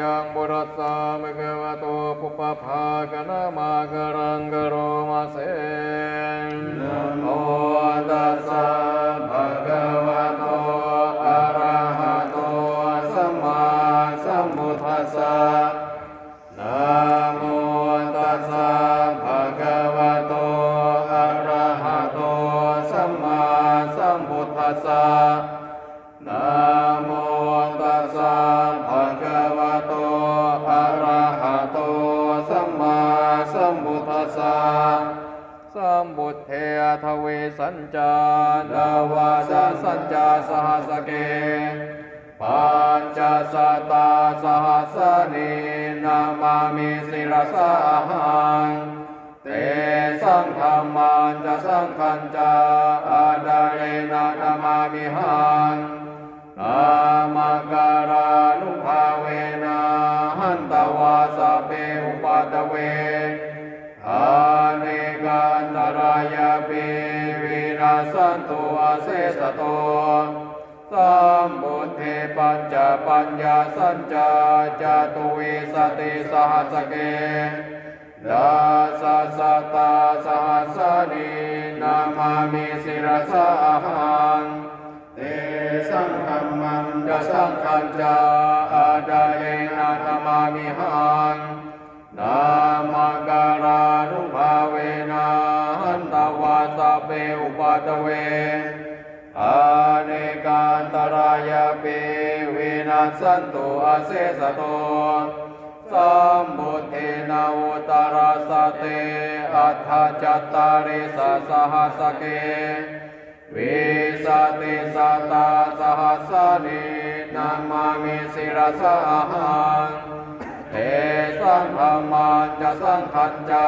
ยังบุรัสสะมะเกวะโตปุปปภากนะมาการังกโรมาเสนะโมตัสสะภะคะวะโต สัญจาดาวาสสัญจาสหสเกปัญจสตาสหัสนีนามามิสิรสาหังเตสังธรรมันจะสังขันจาอาดาเรนะนามามิหัง เสสโตสัมบุทเทปัญจปัญญาสัญจาจตุวิสติสหัสเกดาสะสะตาสหัสนีนามามิสิรสาหังเตสังฆมังจะสังฆัญจาอาดาเยนะนามามิหังนามการานุภาเวนะหันตวาสเปอุปัตเว รายาเปวินาสันตุอาเสสโตสัมบุทเทนาอุตารสเตอัฏฐจัตตาริสสหัสเกวิสติสัตตาสหัสนีนามามิสิรสาหังเทสังธรรมันจะสังขันจา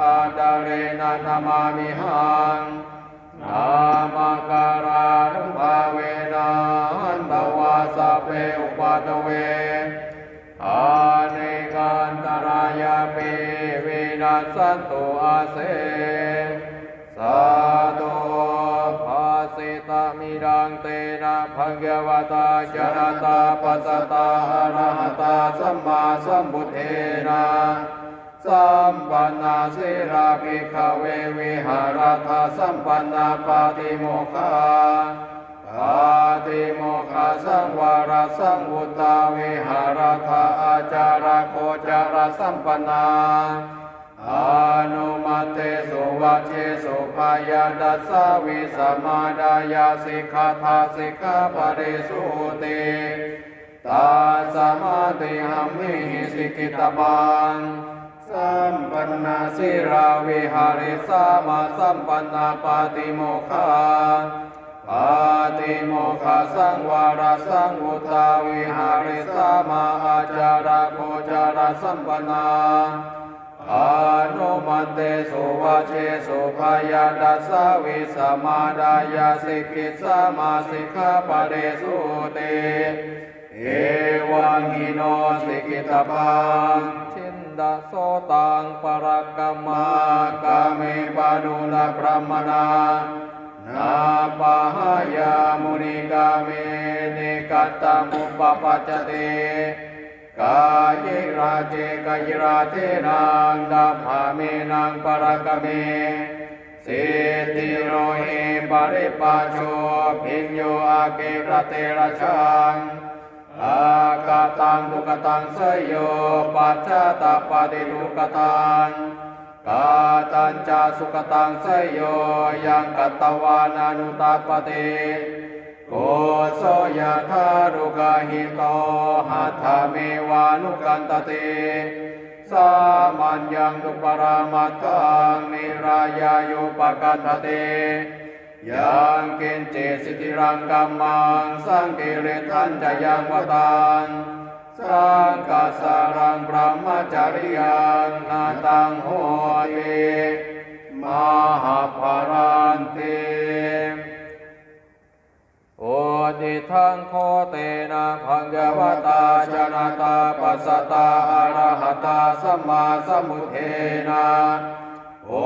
อาดาเรนนามามิหัง นามการานุภาเวนะหันตวาสเปอุปัตเวอาเนกันตรายาปิวินาสันตุอาเสสาธุภาสิตามิรังเตนะภังยวตาจรตาปัสสตาอะระหตาสัมมาสัมพุทเทนะ สัมปันนาสิราภิกขเววิหารธาสัมปันนาปาติโมกขาปาติโมกขสังวรสังวุตาวิหารธาอาจารโคจารสัมปนาอนุมัตเตสุวัชเสุปายาดัสสวิสมาดายาสิกขาทาสิกขาปริสุติตาสมาติหัมมิสิกิตบัง สัมปันนาสิราวิหาริสามาสัมปันนาปาติโมกขาปาติโมกขสังวรสังอุตาวิหาริสามาอาจาระโคจารสัมปนาอานุมันเตสุวาเชสุภายาดัสสวิสมาดายาสิกิสมาสิกขาปเดสุเตเอวังหิโนสิกิตปังชิน ดาโสตังปรกรมากาเมปานุนาพรหมนานาปะหายามุนิกาเมนิกัตตมุปปัจจเตกายราเจกายราเทนังดาภาเมนังปรกเมสิทธิโรหิปริปัชโชพิญโยอาเกระเตระชัง อากาตังทุกตังสยโยปัจจตปฏิทุกตังกาตัญจาสุกตังสยโยยังกัตตวานานุตาปฏิโกโสยธารุกาหิโตหัตถเมวานุกันตติสามัญญังตุปรามัตตังนิรายายุปกัตถเต ยังเกณเจสิติรังกัมมังสังเกเรทันจะยังวตังสังกาสารังพระมจาริยังนาตังโหเยมหาภารันติโอติทังโคเตนะพังกวตาจนาตาปัสสตาอะระหตาสัมมาสัมพุทเทนะ โอ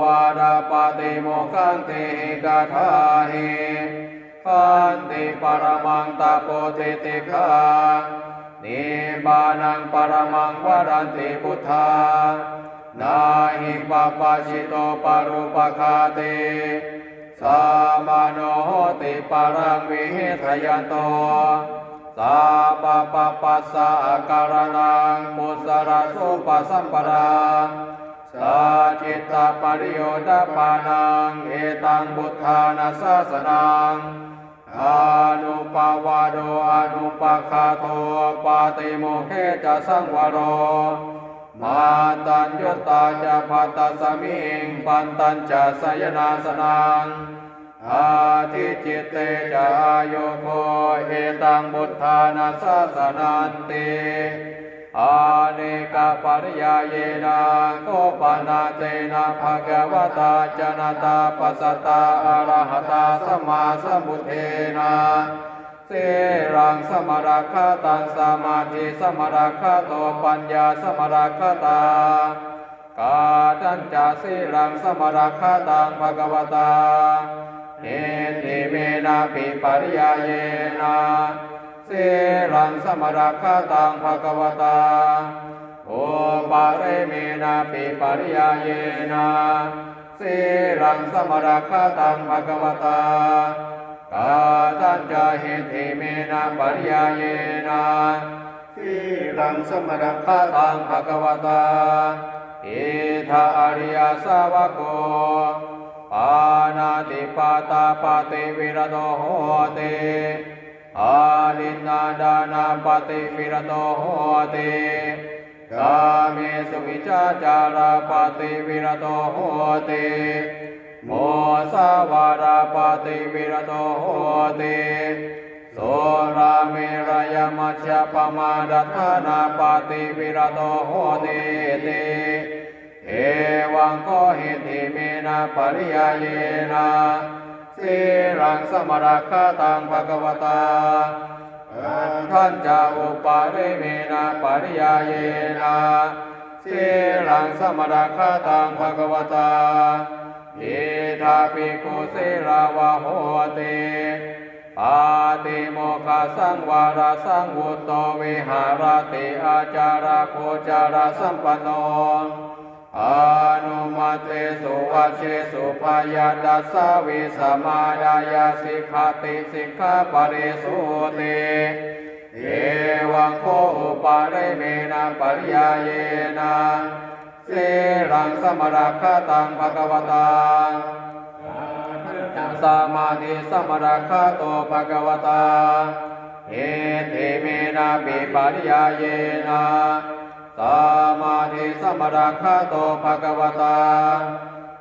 วาดาปติโมขันติกาทาหิขันติปรมังตาโปติติคานิบานังปรมังวรันติพุทธานาหิปปะชิโตปารุปคาเตสามาโนติปารังวิหิทยันโตสาปปปัสสะการนังปุสระสุปสัมปรา สาจิตตปริโยตปานังเอตังบุทธานาสสนังอนุปาวาโดอนุปคาโทปาติโมเขจะสังวโร มาตัญญตาจะพัตตสมิงปันตัญจะสยนาสนังอาทิจิตเตจะอายุโกเอตังบุทธานาสสนันติ อาเนกปริยาเยนะโกปนาเตนะภะคะวตาจนะตาปัสสตาอะระหะตาสมาสมุทเทนะเสรังสมรักขตังสมาธิสมรักขโตปัญญาสมรักขตากาจันจาสีรังสมรักขตังภะคะวตาเอติเมนะปิปริยาเยนะ สรังสมรักขตังภะคะวตาโอปาเรเมนะปิปริยาเยนะเสรังสมรักขตังภะคะวตากาตัญจาหิติเมนะปริยาเยนะสีรังสมรักขตังภะคะวตาเอทาอริยสาวกโกปานาติปาตาปาติวิรโตโหติ อาลินนาดานาปาติวิรโตโหติกาเมสุวิชาจาราปติวิรโตโหติโมสาวาราปติวิรโตโหติโสราเมรยมัชฌปมาดัฏฐานาปติวิรโตโหติติเอวังโกหิติเมนะปริยาเยนะ สีรังสมรักขตังภะคะวตาท่านจะอุปาริเมนะปริยาเยนะสีรังสมรักขตังภะคะวตาเอทาปิกุสิราวะโหติปาติโมกขสังวาระสังวุตโตวิหารติอาจาระโคจาระสัมปันโน อนุมาเตสุวัชเชสุภายาดัสวิสมาดายาสิกขาติสิกขาปริสุติเอวังโคปาเรเมนะปริยาเยนะเสรังสมรักขตังภะคะวตาสมาธิสมรักขโตภะคะวตาเอเทเมนะปิปริยาเยนะ มรักขโตภะคะวตา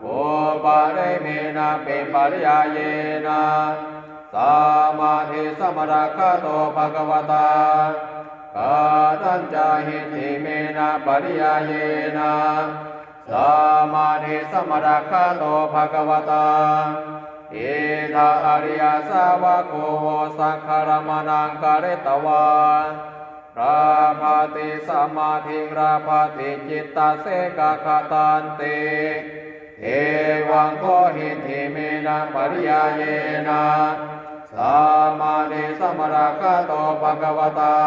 โอปาเรเมนะปิปริยาเยนะสมาธิสมรักขโตภะคะวตากาตัญจาหิติเมนะปริยาเยนะสามาธิสมรักขโตภะคะวตาเอทาอริยสาวกโกสังคารมนังกาเรตวาราภา ติสมาธิราภาติจิตตาเสกาคาตันติเอวังโคหิติเมนะปริยาเยนะสามาธิสมรักขโตภะคะวตา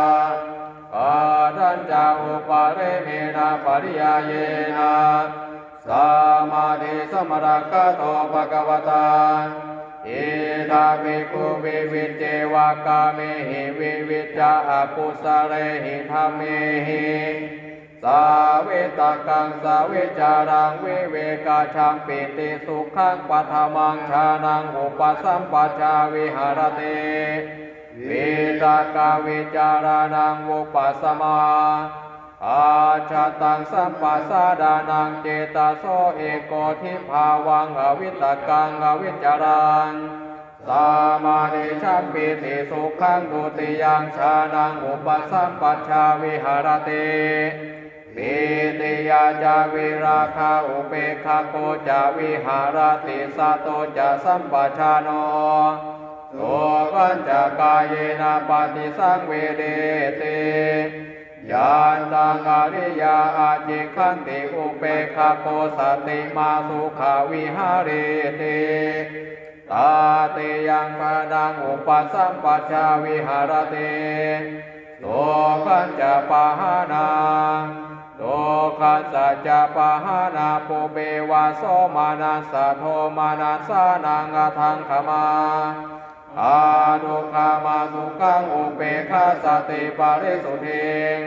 กาดัญจาอุปาเรเมนะปริยาเยนะสามาธิสมรักขโตภะคะวตา เอทาภิกขุวิวิจเจวากาเมหิวิวิจาปุสเรหิธรรมเมหิสาเวตกังสาวิจารังวิเวกาชังปิติสุขังปัทมังชานังอุปสัมปชาวิหารเตวิตากาวิจารานังอุปัสสมา อาชาตังสัมปัสสาดานังเจตาโสเอโกทิภาวังอวิตกังอวิจารังสามาธิชัมปิติสุขังดุติยังชานังอุปสัมปัชชาวิหารติปิติยาจาวิราคาอุเปกขาโกจาวิหารติสัตโตจะสัมปชาโนโสปัญจกายนาปฏิสังเวเดติ ยานตังอริยาอาจิขันติอุเปกขาโกสติมาสุขาวิหาริติตาติยังปะดังอุปสัมปชาวิหารติสทุกขันจะปะหานาทุกขันสัจจะปะหานาปุเบวะโสมานัสสะโทมานัสสานังอทังขมา อาดุขามาสุขังอุเปกขาสติปาริสุทธิง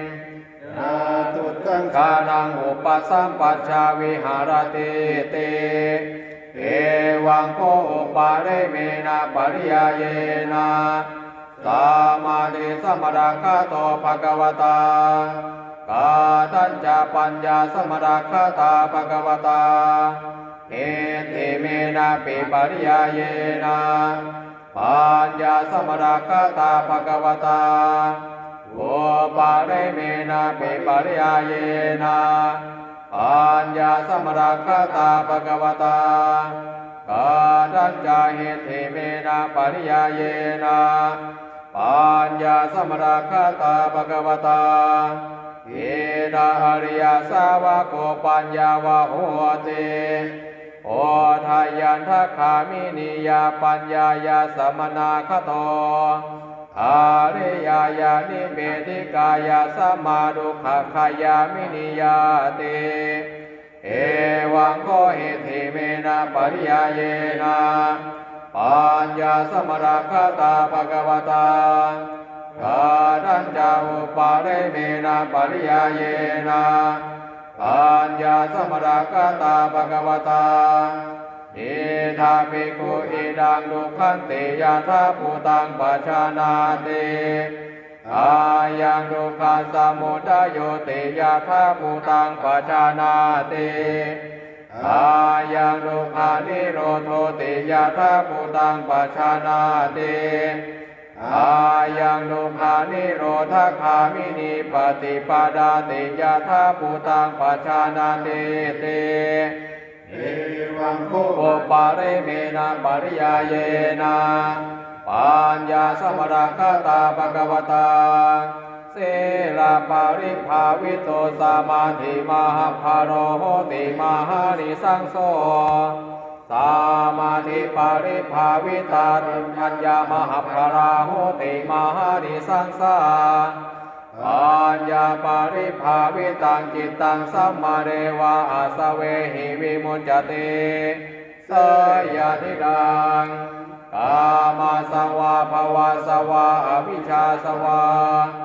นาตุตังกานังอุปสัมปัชชาวิหารติเตเอวังโกอุปาเรเมนะปริยาเยนะสามาธิสมรักขะโตภะคะวตากาตัญจะปัญญาสมรักขะตาภะคะวตาเอติเมนะปิปริยาเยนะ ปัญญาสมรักขะตาภะควตาโอปาเรเมนะเปปะริยาเยนะปัญญาสมรักตาภะควตากาดัญจาเหติเมนะปริยาเยนะปัญญาสมรักตาภะควตาเยนะอริยสาวกโกปัญญาวะโหติ โอทายันทัคขามินิยาปัญญายาสมนาคโตอาริยายานิเบติกายาสมาดุขขายามินิยาติเอวังโกหิธิเมนะปริยาเยนะปัญญาสมรักขตาภะควตากาดัญจาอุปาเรเมนะปริยาเยนะ ปัญญาสมรักตาภะคะวตาอิทาภิกุอิดังดุขันติยาทาภูตังปัจจานาติอายังดุขัสสมุทโยติยาทาภูตังปัจจานาติอายังดุขานิโรโทติยาทาภูตังปัจจานาติ อายังดุขานิโรธคามินิปฏิปดาติยาทาภูตังปัจจานาติเตเอวังโคโอปาเรเมนะปริยาเยนะปัญญาสมรักขตาภะคะวตาเสราปาริภาวิโตสามาธิมหาภาโรโหติมหานิสังโส สามาธิปาริภาวิตาริปัญญามหาภราโหติมหานิสังสาปัญญาปาริภาวิตังจิตตังสัมมาเรวะอาสเวหิวิมุจจติสยาธิดังกามาสวะภวาสวะอวิชชาสวะ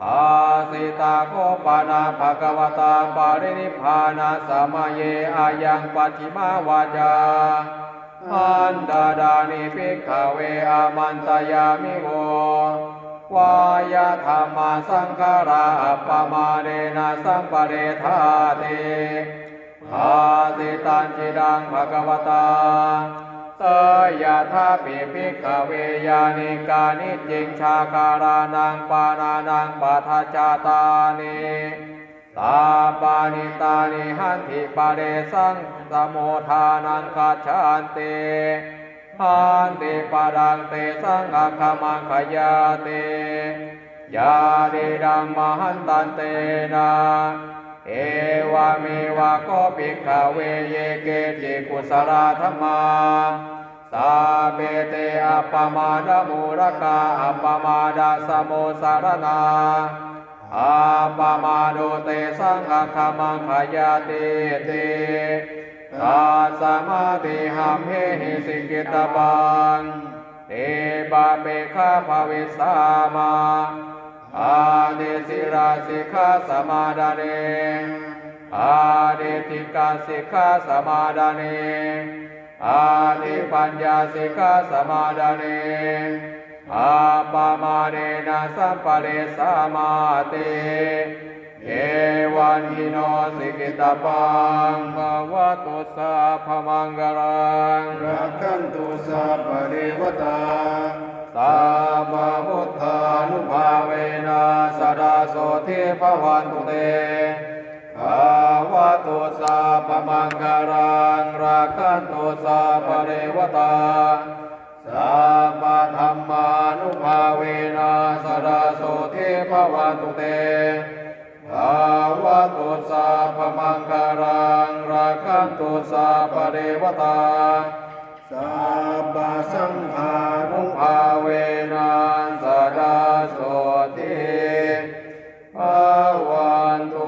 ภาสิตาโคปานาภะคะวตาปารินิพานาสมาเยอายังปัจฉิมาวาจาอันดาดานิภิกขเวอามันตยามิโววายธรรมาสังขาราอัปมาเรนะสัมปะเรธาเตภาสิตันจิดังภะคะวตา ตยะธาปิภิกขเวยานิกานิจิงชาคารานังปานานังปัทจาตานิตาปานิตานิหันติปะเรสังสโมทานังคัจฉานเตหันติปารังเตสังฆคมังขยาเตยาดิดังมหันตันเตนะเอวามีวาโกปิกขเวเยเกจิกุสลาธรรมา สาเบเตอปมาดมูรกาอปมาดาสมุสารนาอัปมาโดเตสังฆคมังขยาเตเตตาสมาธิหัมเหหิสิกิตบังเตบาเปฆาภาวิสามาอาเดสิราสิกาสมาดาเนอาเดติกาสิกาสมาดาเน อาเดปัญญาสิกขาสมาดาเนอาปามาเนนะสัมปะเรสามาเตเอวันหิโนสิกิตาปังภาวะตุสาพมังกรังรักขันตุสัพพะเทวตาสามามุทธานุภาเวนะสดาโสทิภวันตุเต ภาวะตุสาพมังการังราคันตุสัพเรวตาสัพพธรรมานุภาเวนัสดาโสเทภวันตุเตภาวะตุสาพมังการังราคันตุสัพเรวตาสัพพสังฆานุภาเวนัสดาโสเทภวันตุ